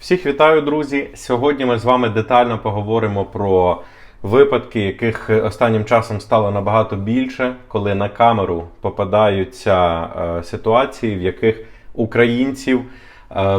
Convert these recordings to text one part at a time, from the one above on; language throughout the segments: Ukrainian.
Всіх вітаю, друзі! Сьогодні ми з вами детально поговоримо про випадки, яких останнім часом стало набагато більше, коли на камеру попадаються е, ситуації, в яких українців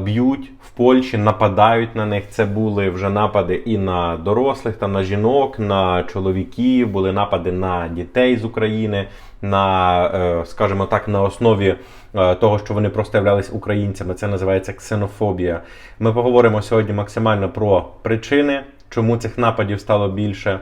б'ють в Польщі, нападають на них. Це були вже напади і на дорослих, та на жінок, на чоловіків, були напади на дітей з України, на, е, скажімо так, на основі е, того, що вони просто являлись українцями. Це називається ксенофобія. Ми поговоримо сьогодні максимально про причини, чому цих нападів стало більше.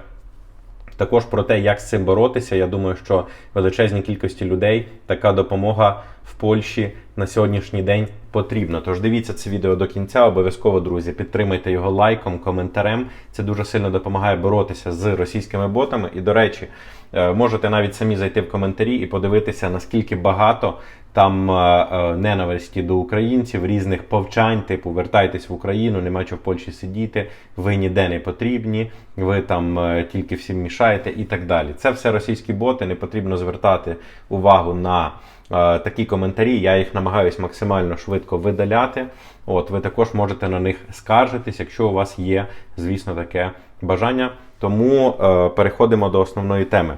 Також про те, як з цим боротися. Я думаю, що величезній кількості людей така допомога в Польщі на сьогоднішній день потрібна. Тож дивіться це відео до кінця. Обов'язково, друзі, підтримайте його лайком, коментарем. Це дуже сильно допомагає боротися з російськими ботами. І, до речі, е, можете навіть самі зайти в коментарі і подивитися, наскільки багато там е, е, ненависті до українців, різних повчань, типу вертайтесь в Україну, нема чого в Польщі сидіти, ви ніде не потрібні, ви там е, тільки всім мішаєте і так далі. Це все російські боти, не потрібно звертати увагу на такі коментарі. Я їх намагаюсь максимально швидко видаляти. От ви також можете на них скаржитись, якщо у вас є, звісно, таке бажання. Тому е, переходимо до основної теми.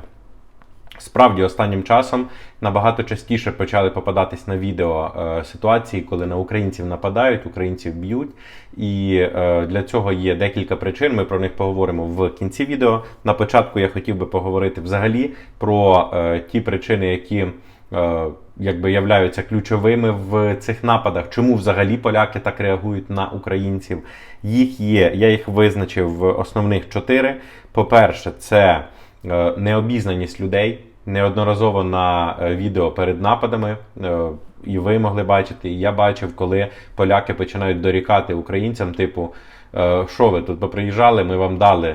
Справді, останнім часом набагато частіше почали попадатись на відео е, ситуації, коли на українців нападають, українців б'ють. І е, для цього є декілька причин. Ми про них поговоримо в кінці відео. На початку я хотів би поговорити взагалі про е, ті причини, які е, якби являються ключовими в цих нападах. Чому взагалі поляки так реагують на українців? Їх є, я їх визначив в основних чотири. По-перше, це е, необізнаність людей. Неодноразово на е, відео перед нападами, е, і ви могли бачити, і я бачив, коли поляки починають дорікати українцям, типу, е, що ви тут поприїжджали, ми вам дали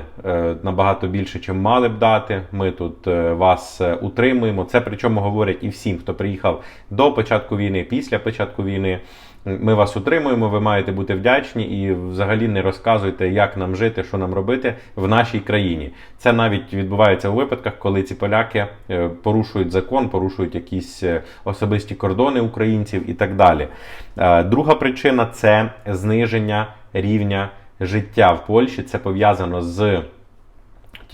набагато більше, чим мали б дати. Ми тут вас утримуємо. Це причому говорять і всім, хто приїхав до початку війни, після початку війни. Ми вас утримуємо, ви маєте бути вдячні і взагалі не розказуйте, як нам жити, що нам робити в нашій країні. Це навіть відбувається у випадках, коли ці поляки е, порушують закон, порушують якісь е, особисті кордони українців і так далі. Е, Друга причина це зниження рівня життя в Польщі. Це пов'язано з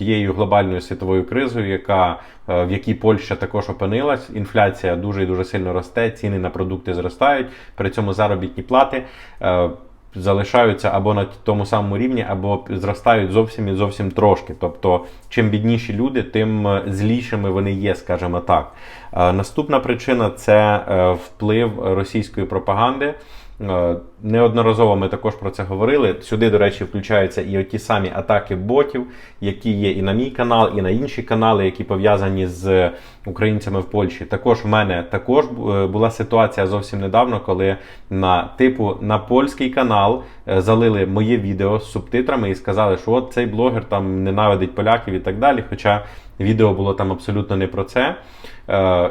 тією глобальною світовою кризою, яка, е, в якій Польща також опинилась. Інфляція дуже і дуже сильно росте, ціни на продукти зростають, при цьому заробітні плати. е, Залишаються або на тому самому рівні, або зростають зовсім і зовсім трошки. Тобто, чим бідніші люди, тим е, злішими вони є, скажімо так. Наступна причина це вплив російської пропаганди. Е, Неодноразово ми також про це говорили. Сюди, до речі, включаються і ті самі атаки ботів, які є і на мій канал, і на інші канали, які пов'язані з українцями в Польщі. Також в мене також е, була ситуація зовсім недавно, коли на типу на польський канал е, залили моє відео з субтитрами і сказали, що от цей блогер там ненавидить поляків і так далі. Хоча відео було там абсолютно не про це.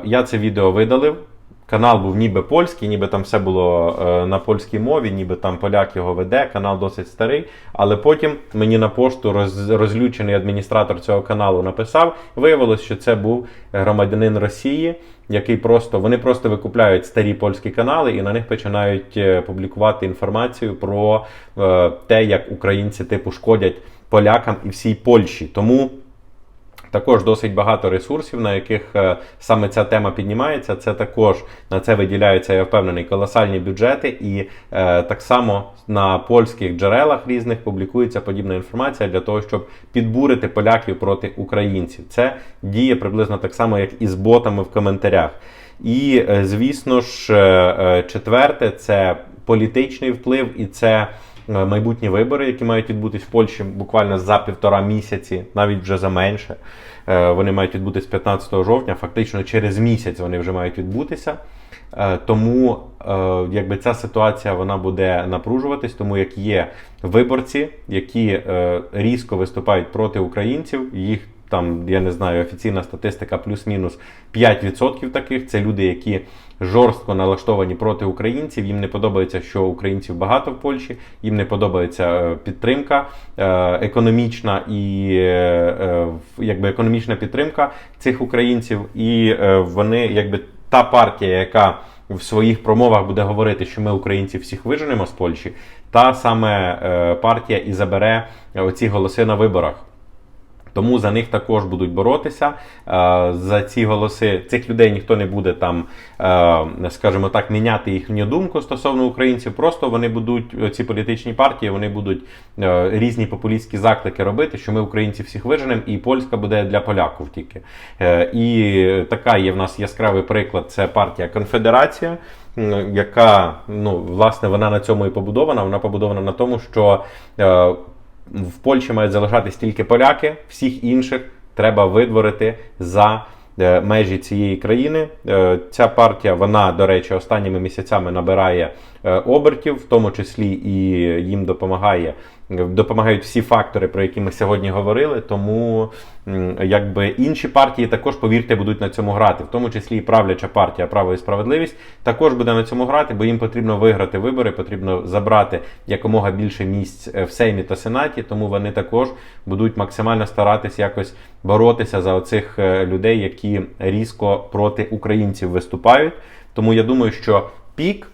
Я це відео видалив. Канал був ніби польський, ніби там все було е, на польській мові, ніби там поляк його веде, канал досить старий. Але потім мені на пошту роз, розлючений адміністратор цього каналу написав. Виявилось, що це був громадянин Росії, який просто вони просто викупляють старі польські канали і на них починають е, публікувати інформацію про е, те, як українці типу шкодять полякам і всій Польщі. Тому. Також досить багато ресурсів, на яких е, саме ця тема піднімається. Це також на це виділяються, я впевнений, колосальні бюджети, і е, так само на польських джерелах різних публікується подібна інформація для того, щоб підбурити поляків проти українців. Це діє приблизно так само, як і з ботами в коментарях. І, е, звісно ж, е, четверте це політичний вплив, і це. Е, Майбутні вибори, які мають відбутись в Польщі буквально за півтора місяці, навіть вже за менше. Е, Вони мають відбутись 15 жовтня, фактично через місяць вони вже мають відбутися. Е, Тому якби ця ситуація вона буде напружуватись, тому як є виборці, які різко виступають проти українців, їх там, я не знаю, офіційна статистика плюс-мінус 5% таких. Це люди, які жорстко налаштовані проти українців. Їм не подобається, що українців багато в Польщі, їм не подобається е, підтримка е, економічна і е, якби економічна підтримка цих українців, і вони якби та партія, яка в своїх промовах буде говорити, що ми українці всіх виженемо з Польщі, та саме партія і забере оці голоси на виборах. Тому за них також будуть боротися. Е, За ці голоси цих людей ніхто не буде там, е, скажімо так, міняти їхню думку стосовно українців. Просто вони будуть ці політичні партії, вони будуть е, різні популістські заклики робити, що ми українці всіх виженемо, і польська буде для поляків тільки. І така є в нас яскравий приклад. Це партія Конфедерація. Яка ну власне вона на цьому і побудована. Вона побудована на тому, що е, в Польщі мають залишатись тільки поляки, всіх інших треба видворити за е, межі цієї країни. Е, Ця партія, вона, до речі, останніми місяцями набирає е, обертів, в тому числі і їм допомагає. Допомагають всі фактори, про які ми сьогодні говорили. Тому якби інші партії також, повірте, будуть на цьому грати, в тому числі і правляча партія Право і справедливість також буде на цьому грати, бо їм потрібно виграти вибори, потрібно забрати якомога більше місць е, в Сеймі та Сенаті. Тому вони також будуть максимально старатись якось боротися за оцих е, людей, які різко проти українців виступають. Тому я думаю, що пік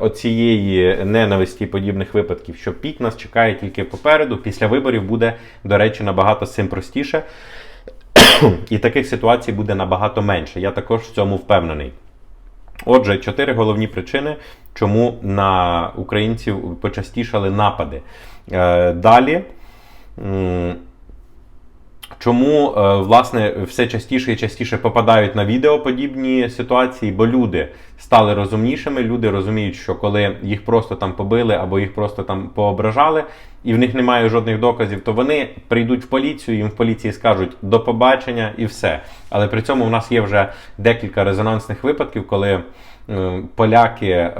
оцієї ненависті подібних випадків, що пік нас чекає тільки попереду. Після виборів буде, до речі, набагато з цим простіше. І таких ситуацій буде набагато менше. Я також в цьому впевнений. Отже, чотири головні причини, чому на українців почастішали напади. Е, Далі. Чому е, власне все частіше і частіше попадають на відео подібні ситуації? Бо люди стали розумнішими. Люди розуміють, що коли їх просто там побили або їх просто там поображали, і в них немає жодних доказів, то вони прийдуть в поліцію, їм в поліції скажуть до побачення і все. Але при цьому в нас є вже декілька резонансних випадків, коли е, поляки.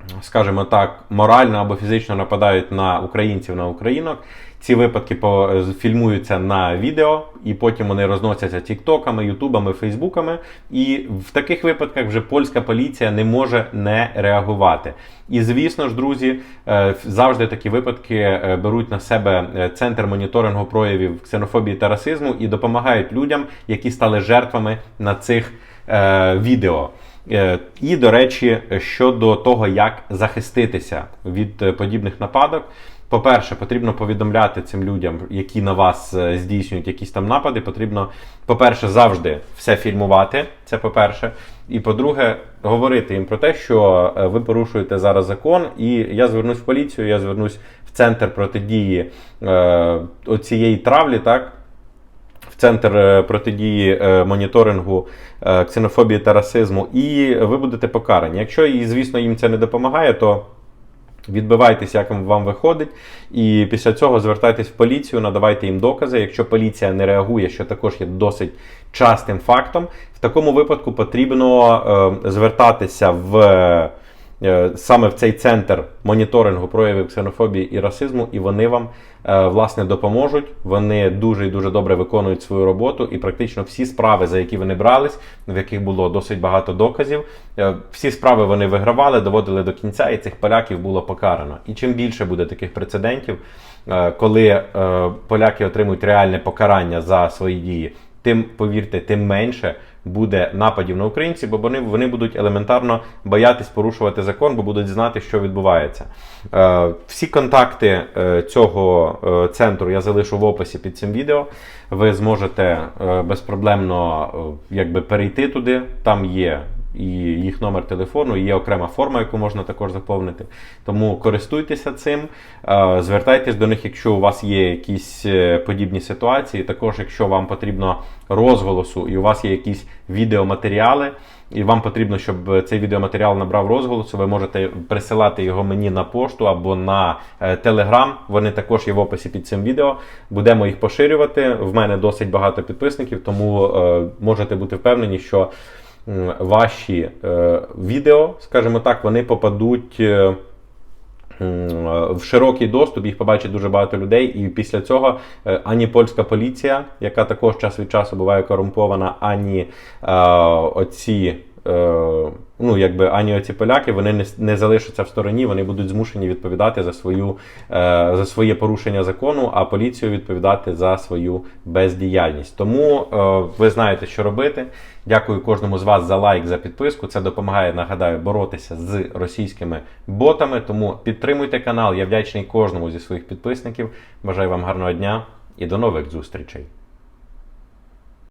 Е, скажімо так, морально або фізично нападають на українців на українок. Ці випадки по- фільмуються на відео, і потім вони розносяться тіктоками, ютубами, фейсбуками. І в таких випадках вже польська поліція не може не реагувати. І звісно ж, друзі, е, завжди такі випадки е, беруть на себе е, центр моніторингу проявів ксенофобії та расизму і допомагають людям, які стали жертвами на цих е, відео. Е, І, до речі, щодо того, як захиститися від е, подібних нападок. По-перше, потрібно повідомляти цим людям, які на вас е, здійснюють якісь там напади. Потрібно, по-перше, завжди все фільмувати. Це по-перше. І по-друге, говорити їм про те, що ви порушуєте зараз закон, і я звернусь в поліцію, я звернусь в центр протидії е, оцієї травлі, так центр е, протидії е, моніторингу е, ксенофобії та расизму, і ви будете покарані. Якщо, і, звісно, їм це не допомагає, то відбивайтесь, як вам виходить, і після цього звертайтесь в поліцію, надавайте їм докази. Якщо поліція не реагує, що також є досить частим фактом, в такому випадку потрібно звертатися в. Е, Саме в цей центр моніторингу проявів ксенофобії і расизму, і вони вам е, власне допоможуть. Вони дуже і дуже добре виконують свою роботу, і практично всі справи, за які вони брались, в яких було досить багато доказів, е, всі справи вони вигравали, доводили до кінця, і цих поляків було покарано. І чим більше буде таких прецедентів, коли поляки отримують реальне покарання за свої дії, тим повірте, тим менше буде нападів на українців, бо вони, вони будуть елементарно боятись порушувати закон, бо будуть знати, що відбувається. Е, всі контакти е, цього е, центру я залишу в описі під цим відео. Ви зможете е, безпроблемно якби перейти туди. Там є і їх номер телефону, і є окрема форма, яку можна також заповнити. Тому користуйтеся цим, е, звертайтесь до них, якщо у вас є якісь е, подібні ситуації. Також, якщо вам потрібно розголосу і у вас є якісь відеоматеріали, і вам потрібно, щоб цей відеоматеріал набрав розголосу, ви можете присилати його мені на пошту або на Телеграм. Вони також є в описі під цим відео. Будемо їх поширювати. В мене досить багато підписників, тому е, можете бути впевнені, що ваші е, відео, скажімо так, вони попадуть. е, В широкий доступ їх побачить дуже багато людей, і після цього е, ані польська поліція, яка також час від часу буває корумпована, ані оці ну, якби ані оці поляки вони не, не залишаться в стороні, вони будуть змушені відповідати за свою е, за своє порушення закону, а поліцію відповідати за свою бездіяльність. Тому е, ви знаєте, що робити. Дякую кожному з вас за лайк, за підписку. Це допомагає, нагадаю, боротися з російськими ботами. Тому підтримуйте канал. Я вдячний кожному зі своїх підписників. Бажаю вам гарного дня і до нових зустрічей.